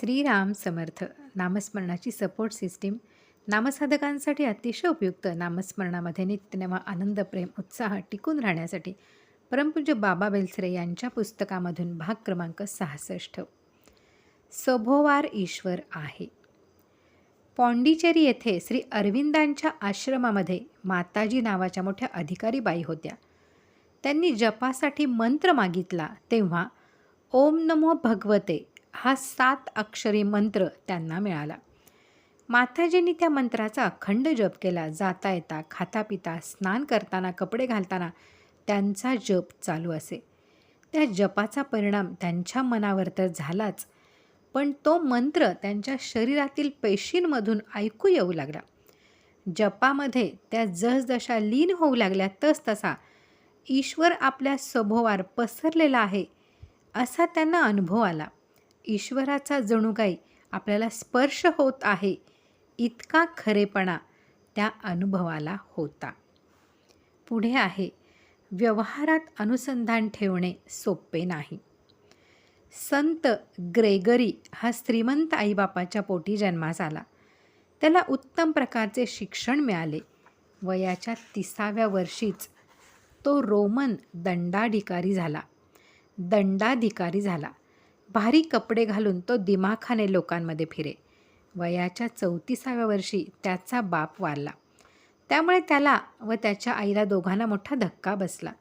श्रीराम समर्थ नामस्मरणाची support system नामसाधकांसाठी अतिशय उपयुक्त नामस्मरणामध्ये नित्यनेवा आनंद प्रेम उत्साह टिकून राहण्यासाठी परमपूज्य बाबा बेलसरे यांच्या पुस्तकामधून भाग क्रमांक सहासष्ट. सभोवार ईश्वर आहे. पॉंडिचेरी येथे श्री अरविंदांच्या आश्रमामध्ये माताजी नावाच्या मोठ्या अधिकारी बाई होत्या. त्यांनी जपासाठी मंत्र मागितला तेव्हा ओम नमो भगवते हा सात अक्षरी मंत्र त्यांना मिळाला. माताजींनी त्या मंत्राचा अखंड जप केला. जाता येता खाता पिता स्नान करताना कपडे घालताना त्यांचा जप चालू असे. त्या जपाचा परिणाम त्यांच्या मनावर तर झालाच पण तो मंत्र त्यांच्या शरीरातील पेशींमधून ऐकू येऊ लागला. जपामध्ये त्या जसजशा लीन होऊ लागल्या तस तसा ईश्वर आपल्या सभोवार पसरलेला आहे असा त्यांना अनुभव आला. ईश्वराचा जणू काही आपल्याला स्पर्श होत आहे इतका खरेपणा त्या अनुभवाला होता. पुढे आहे व्यवहारात अनुसंधान ठेवणे सोपे नाही. संत ग्रेगरी हा श्रीमंत आईबापाच्या पोटी जन्मास आला. त्याला उत्तम प्रकारचे शिक्षण मिळाले. वयाच्या तिसाव्या वर्षीच तो रोमन दंडाधिकारी झाला. दंडाधिकारी झाला. भारी कपडे घालून तो दिमाखाने लोकांमध्ये फिरे. वयाच्या चौतीसाव्या वर्षी त्याचा बाप वारला. त्यामुळे त्याला व त्याच्या आईला दोघांना मोठा धक्का बसला.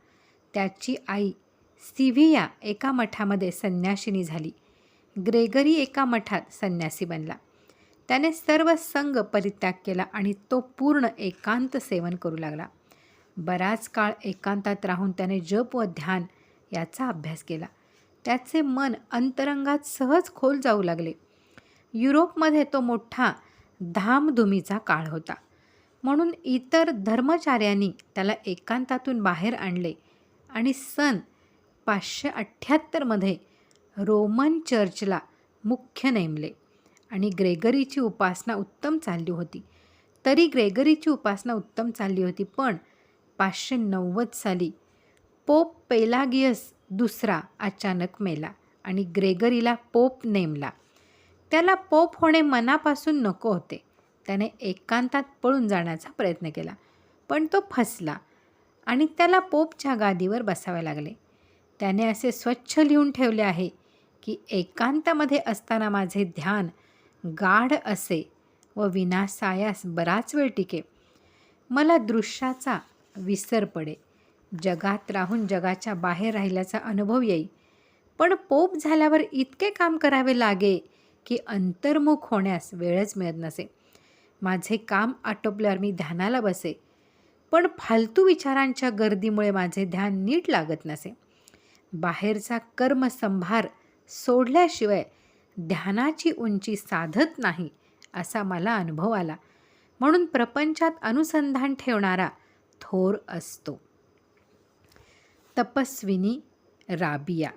त्याची आई सिव्हिया एका मठामध्ये संन्याशिनी झाली. ग्रेगरी एका मठात संन्यासी बनला. त्याने सर्व संघ परित्याग केला आणि तो पूर्ण एकांत सेवन करू लागला. बराच काळ एकांतात राहून त्याने जप व ध्यान याचा अभ्यास केला. त्याचे मन अंतरंगात सहज खोल जाऊ लागले. युरोपमध्ये तो मोठा धामधुमीचा काळ होता. म्हणून इतर धर्मचार्यांनी त्याला एकांतातून बाहेर आणले आणि सन पाचशे अठ्ठ्याहत्तरमध्ये रोमन चर्चला मुख्य नेमले आणि ग्रेगरीची उपासना उत्तम चालली होती. तरी ग्रेगरीची उपासना उत्तम चालली होती पण पाचशे नव्वद साली पोप पेलागियस दुसरा अचानक मेला आणि ग्रेगरीला पोप नेमला. त्याला पोप होणे मनापासून नको होते. त्याने एकांतात पळून जाण्याचा प्रयत्न केला पण तो फसला आणि त्याला पोपच्या गादीवर बसावे लागले. त्याने असे स्वच्छ लिहून ठेवले आहे की एकांतामध्ये असताना माझे ध्यान गाढ असे व विनासायास बराच वेळ टिके. मला दृश्याचा विसर पडे. जगात राहून जगाच्या बाहेर राहिल्याचा अनुभव येई. पण पोप झाल्यावर इतके काम करावे लागे की अंतर्मुख होण्यास वेळच मिळत नसे. माझे काम आटोपल्यावर मी ध्यानाला बसे. पण फालतू विचारांच्या गर्दीमुळे माझे ध्यान नीट लागत नसे. बाहेरचा कर्मसंभार सोडल्याशिवाय ध्यानाची उंची साधत नाही असा मला अनुभव आला. म्हणून प्रपंचात अनुसंधान ठेवणारा थोर असतो. तपस्विनी राबिया.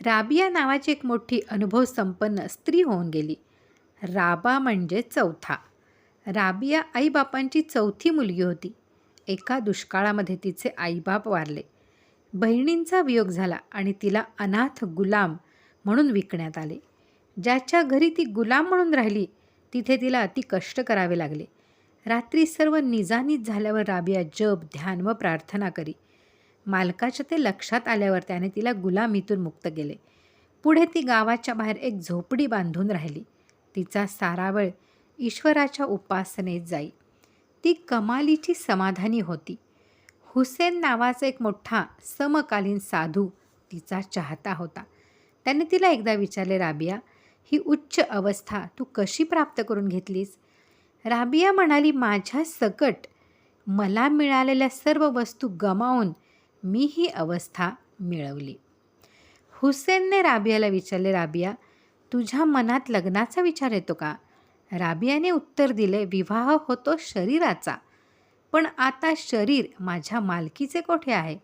राबिया नावाची एक मोठी अनुभव संपन्न स्त्री होऊन गेली. राबा म्हणजे चौथा. राबिया आईबापांची चौथी मुलगी होती. एका दुष्काळामध्ये तिचे आईबाप वारले. बहिणींचा वियोग झाला आणि तिला अनाथ गुलाम म्हणून विकण्यात आले. ज्याच्या घरी ती गुलाम म्हणून राहिली तिथे तिला अति कष्ट करावे लागले. रात्री सर्व निजानीत झाल्यावर राबिया जप ध्यान व प्रार्थना करी. मालकाच्या ते लक्षात आल्यावर त्याने तिला गुलामीतून मुक्त केले. पुढे ती गावाच्या बाहेर एक झोपडी बांधून राहिली. तिचा सारा वेळ ईश्वराच्या उपासनेत जाई. ती कमालीची समाधानी होती. हुसेन नावाचा एक मोठा समकालीन साधू तिचा चाहता होता. त्याने तिला एकदा विचारले राबिया ही उच्च अवस्था तू कशी प्राप्त करून घेतलीस? राबिया म्हणाली माझ्या सकट मला मिळालेल्या सर्व वस्तू गमावून मी ही अवस्था मिळवली. हुसेनने राबियाला विचारले राबिया तुझ्या मनात लग्नाचा विचार येतो का? राबियाने उत्तर दिले विवाह होतो शरीराचा. पण आता शरीर माझ्या मालकीचे कोठे आहे?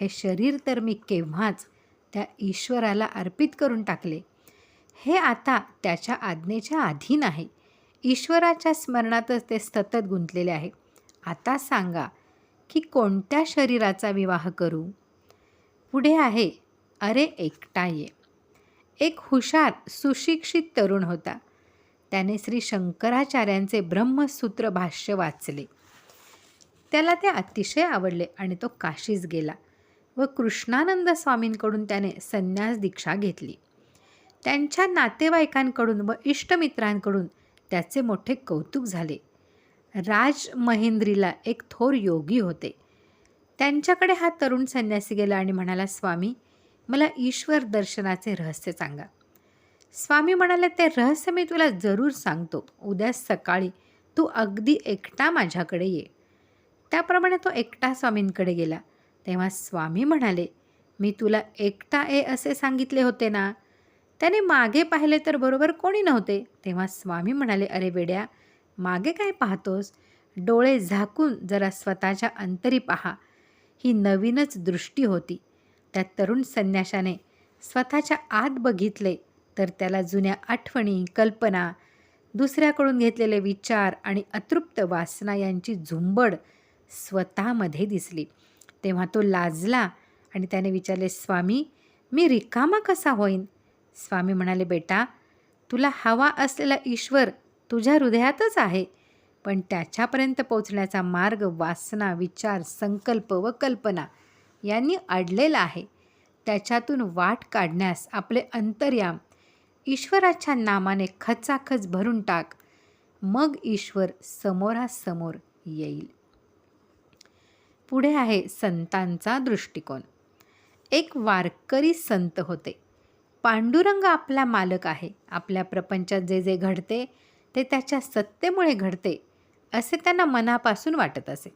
हे शरीर तर मी केव्हाच त्या ईश्वराला अर्पित करून टाकले. हे आता त्याच्या आज्ञेच्या अधीन आहे. ईश्वराच्या स्मरणातच ते सतत गुंतलेले आहे. आता सांगा की कोणत्या शरीराचा विवाह करू? पुढे आहे अरे एकटा ये. एक हुशार सुशिक्षित तरुण होता. त्याने श्री शंकराचार्यांचे ब्रह्मसूत्र भाष्य वाचले. त्याला ते अतिशय आवडले आणि तो काशीस गेला व कृष्णानंद स्वामींकडून त्याने संन्यास दीक्षा घेतली. त्यांच्या नातेवाईकांकडून व इष्टमित्रांकडून त्याचे मोठे कौतुक झाले. राज महेंद्रीला एक थोर योगी होते. त्यांच्याकडे हा तरुण संन्यासी गेला आणि म्हणाला स्वामी मला ईश्वर दर्शनाचे रहस्य सांगा. स्वामी म्हणाले ते रहस्य मी तुला जरूर सांगतो. उद्या सकाळी तू अगदी एकटा माझ्याकडे ये. त्याप्रमाणे तो एकटा स्वामींकडे गेला. तेव्हा स्वामी म्हणाले मी तुला एकटा ए असे सांगितले होते ना? त्याने मागे पाहिले तर बरोबर कोणी नव्हते. तेव्हा स्वामी म्हणाले अरे वेड्या मागे काय पाहतोस? डोळे झाकून जरा स्वतःच्या अंतरी पहा. ही नवीनच दृष्टी होती. त्या तरुण संन्याशाने स्वतःच्या आत बघितले तर त्याला जुन्या आठवणी कल्पना दुसऱ्याकडून घेतलेले विचार आणि अतृप्त वासना यांची झुंबड स्वतःमध्ये दिसली. तेव्हा तो लाजला आणि त्याने विचारले स्वामी मी रिकामा कसा होईन? स्वामी म्हणाले बेटा तुला हवा असलेला ईश्वर तुझ्या हृदयातच आहे. पण त्याच्यापर्यंत पोचण्याचा मार्ग वासना विचार संकल्प व कल्पना यांनी अडलेला आहे. त्याच्यातून वाट काढण्यास आपले अंतर्याम ईश्वराच्या नामाने खचाखच भरून टाक. मग ईश्वर समोरासमोर येईल. पुढे आहे संतांचा दृष्टिकोन. एक वारकरी संत होते. पांडुरंग आपला मालक आहे. आपल्या प्रपंचात जे जे घडते ते त्याच्या सत्तेमुळे घडते असे त्यांना मनापासून वाटत असे.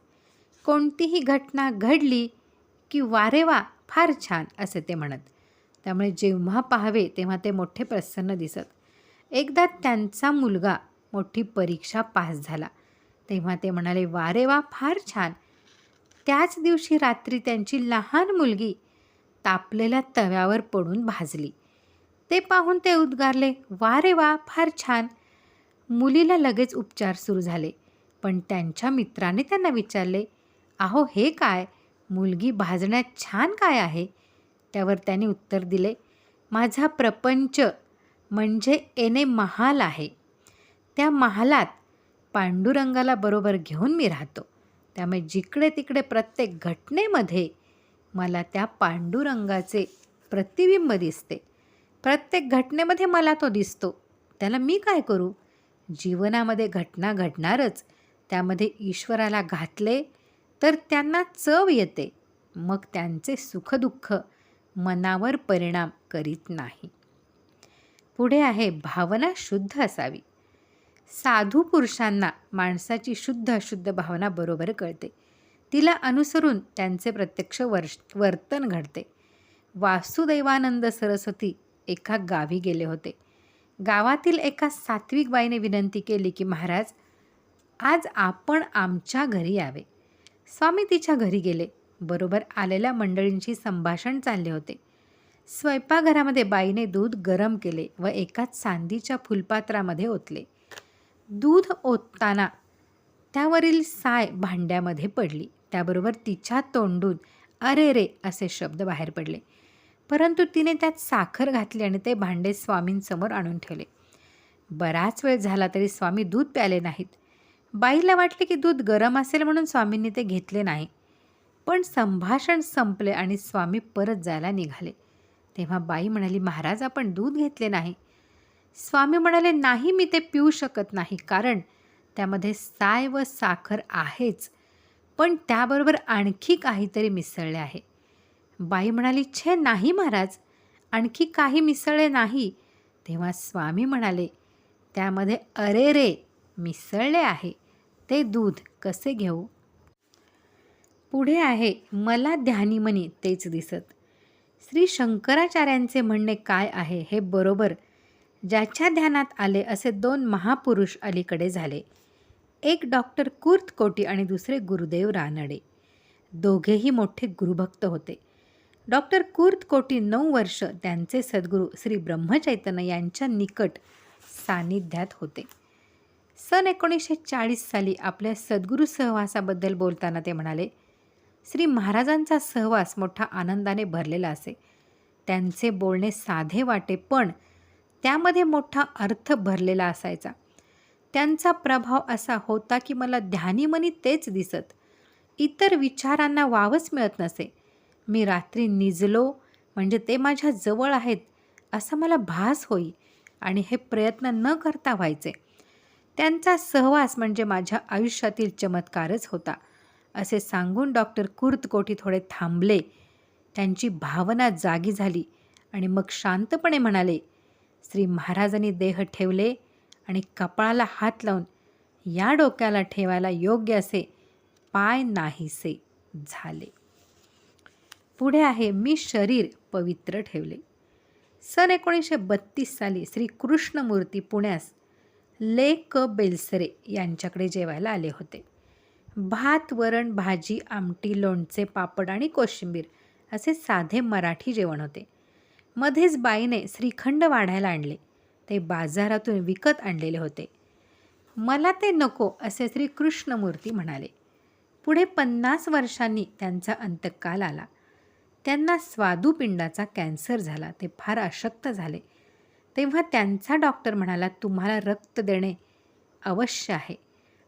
कोणतीही घटना घडली की वारे वा फार छान असे ते म्हणत. त्यामुळे जेव्हा पाहावे तेव्हा ते मोठे प्रसन्न दिसत. एकदा त्यांचा मुलगा मोठी परीक्षा पास झाला. तेव्हा ते म्हणाले वारे वा फार छान. त्याच दिवशी रात्री त्यांची लहान मुलगी तापलेल्या तव्यावर पडून भाजली. ते पाहून ते उद्गारले वारे वा फार छान. मुलीला लगेच उपचार सुरू झाले. पण त्यांच्या मित्राने त्यांना विचारले अहो हे काय? मुलगी भाजण्यात छान काय आहे? त्यावर त्यांनी उत्तर दिले माझा प्रपंच म्हणजे एने महाल आहे. त्या महालात पांडुरंगाला बरोबर घेऊन मी राहतो. त्यामुळे जिकडे तिकडे प्रत्येक घटनेमध्ये मला त्या पांडुरंगाचे प्रतिबिंब दिसते. प्रत्येक घटनेमध्ये मला तो दिसतो. त्याला मी काय करू? जीवनामध्ये घटना घडणारच त्यामध्ये ईश्वराला घातले तर त्यांना चव येते. मग त्यांचे सुखदुःख मनावर परिणाम करीत नाही. पुढे आहे भावना शुद्ध असावी. साधू पुरुषांना माणसाची शुद्ध अशुद्ध भावना बरोबर कळते. तिला अनुसरून त्यांचे प्रत्यक्ष वर्ष वर्तन घडते. वासुदैवानंद सरस्वती एका गावी गेले होते. गावातील एका सात्विक बाईने विनंती केली की महाराज आज आपण आमच्या घरी यावे. स्वामी तिच्या घरी गेले. बरोबर आलेल्या मंडळींशी संभाषण चालले होते. स्वयंपाकघरामध्ये बाईने दूध गरम केले व एका चांदीच्या फुलपात्रामध्ये ओतले. दूध ओतताना त्यावरील साय भांड्यामध्ये पडली. त्याबरोबर तिच्या तोंडून अरे रे असे शब्द बाहेर पडले. परंतु तिने त्यात साखर घातली आणि ते भांडे स्वामींसमोर आणून ठेवले. बराच वेळ झाला तरी स्वामी दूध प्याले नाहीत. बाईला वाटले की दूध गरम असेल म्हणून स्वामींनी ते घेतले नाही. पण संभाषण संपले आणि स्वामी परत जायला निघाले. तेव्हा बाई म्हणाली महाराज आपण दूध घेतले नाही. स्वामी म्हणाले नाही मी ते पिऊ शकत नाही कारण त्यामध्ये साय व साखर आहेच. पण त्याबरोबर आणखी काहीतरी मिसळले आहे. बाई म्हणाली छे नाही महाराज. आणखी काही मिसळले नाही. तेव्हा स्वामी म्हणाले त्यामध्ये अरे रे मिसळले आहे. ते दूध कसे घेऊ? पुढे आहे मला ध्यानीमनी तेच दिसत. श्री शंकराचार्यांचे म्हणणे काय आहे हे बरोबर. ज्याच्या ध्यानात आले असे दोन महापुरुष अलीकडे झाले. एक डॉक्टर कुर्तकोटी आणि दुसरे गुरुदेव रानडे. दोघेही मोठे गुरुभक्त होते. डॉक्टर कुर्तकोटी नऊ वर्ष त्यांचे सद्गुरू श्री ब्रह्मचैतन्य यांच्या निकट सान्निध्यात होते. सन एकोणीसशे चाळीस साली आपल्या सद्गुरू सहवासाबद्दल बोलताना ते म्हणाले श्री महाराजांचा सहवास मोठा आनंदाने भरलेला असे. त्यांचे बोलणे साधे वाटे पण त्यामध्ये मोठा अर्थ भरलेला असायचा. त्यांचा प्रभाव असा होता की मला ध्यानीमनी तेच दिसत. इतर विचारांना वावच मिळत नसे. मी रात्री निजलो म्हणजे ते माझ्या जवळ आहेत असा मला भास होई आणि हे प्रयत्न न करता व्हायचे. त्यांचा सहवास म्हणजे माझ्या आयुष्यातील चमत्कारच होता असे सांगून डॉक्टर कुर्तकोटी थोडे थांबले. त्यांची भावना जागी झाली आणि मग शांतपणे म्हणाले श्री महाराजांनी देह ठेवले आणि कपाळाला हात लावून या डोक्याला ठेवायला योग्य असे पाय नाहीसे झाले. पुढे आहे मी शरीर पवित्र ठेवले. सन एकोणीसशे बत्तीस साली श्री कृष्णमूर्ती पुण्यास ले क बेलसरे यांच्याकडे जेवायला आले होते. भात वरण भाजी आमटी लोणचे पापड आणि कोशिंबीर असे साधे मराठी जेवण होते. मध्येच बाईने श्रीखंड वाढायला आणले. ते बाजारातून विकत आणलेले होते. मला ते नको असे श्री कृष्णमूर्ती म्हणाले. पुढे पन्नास वर्षांनी त्यांचा अंतकाल आला. त्यांना स्वादुपिंडाचा कॅन्सर झाला. ते फार अशक्त झाले. तेव्हा त्यांचा डॉक्टर म्हणाला तुम्हाला रक्त देणे अवश्य आहे.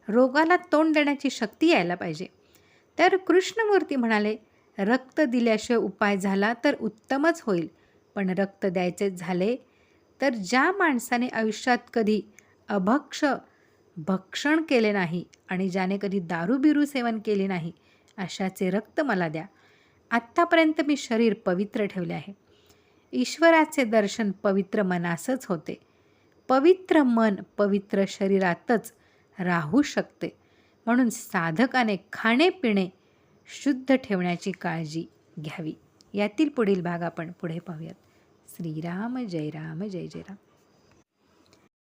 रोगाला तोंड देण्याची शक्ती यायला पाहिजे. तर कृष्णमूर्ती म्हणाले रक्त दिल्याशिवाय उपाय झाला तर उत्तमच होईल. पण रक्त द्यायचेच झाले तर ज्या माणसाने आयुष्यात कधी अभक्ष भक्षण केले नाही आणि ज्याने कधी दारू बिरू सेवन केले नाही अशाचे रक्त मला द्या. आत्तापर्यंत मी शरीर पवित्र ठेवले आहे. ईश्वराचे दर्शन पवित्र मनासच होते. पवित्र मन पवित्र शरीरातच राहू शकते. म्हणून साधकाने खाणेपिणे शुद्ध ठेवण्याची काळजी घ्यावी. यातील पुढील भाग आपण पुढे पाहूयात. श्रीराम जय राम जय जय राम